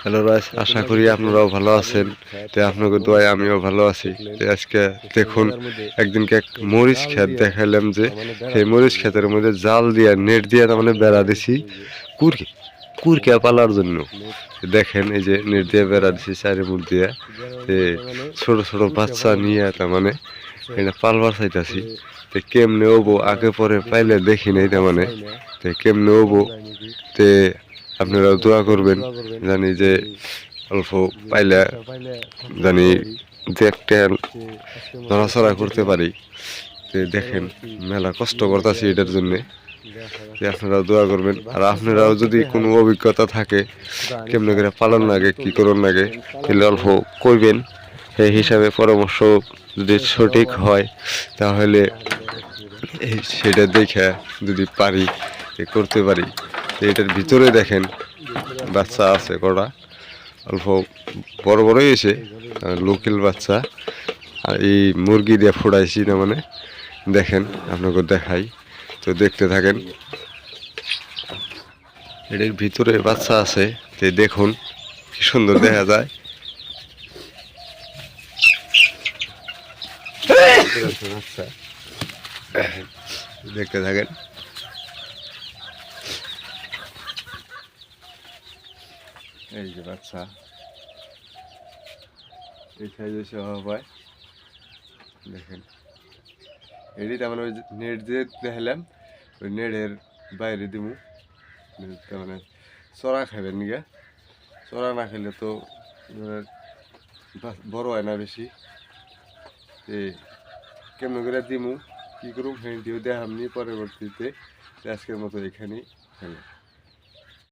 Hello রাজ, আশা করি আপনারাও ভালো আছেন। তো আপনাকে দোয়ায় আমিও ভালো আছি। তো আজকে দেখুন, একদিনকে এক মরিচ ক্ষেত দেখাইলাম যে, সেই মরিচ ক্ষেতের মধ্যে জাল দিয়ে, নেট দিয়ে তার মানে বেড়া দিছি, কুরকে কুরকে পালার জন্য। দেখেন এই যে নেট দিয়ে বেড়া দিছি চারি মুখ দিয়ে। তো ছোট ছোট বাচ্চা নিয়ে তার মানে এটা পালবার চাইতাছি। তো কেমনে হব, আগে পরে পাইলে দেখি নাই তার মানে। তো কেমনে হব, তে আপনারা দোয়া করবেন জানি যে অল্প পাইলে জানি যে একটা নড়াচড়া করতে পারি। যে দেখেন মেলা কষ্ট করতেছি এটার জন্য। যে আপনারা দোয়া করবেন। আর আপনারাও যদি কোনো অভিজ্ঞতা থাকে কেমনে করে পালন লাগে কি করুন লাগে তাহলে অল্প করবেন। সেই হিসাবে পরামর্শ যদি সঠিক হয়। তাহলে সেটা দেখে যদি পারি করতে পারি। এটার ভিতরে দেখেন বাচ্চা আছে কটা। অল্প বড় বড়ই এসে লোকাল বাচ্চা। আর এই মুরগি দিয়ে ফোড়াইছি না মানে। দেখেন, আপনাকে দেখাই। তো দেখতে থাকেন। এটার ভিতরে বাচ্চা আছে। তো দেখুন, কি সুন্দর দেখা যায়। দেখতে থাকেন। এই যে বাচ্চা। এই সাইজে সহ হয় দেখেন। এটি মানে ওই নেট যে দেখালাম, ওই নেটের বাইরে দিমু। মানে চড়া খাবেন নিগা চড়া না খেলে তো মানে বড় হয় না বেশি। কেমন করে দিমু? কি করুম? হ্যাঁ দেখামনি পরবর্তীতে। আজকের মতো এখানেই হ্যাঁ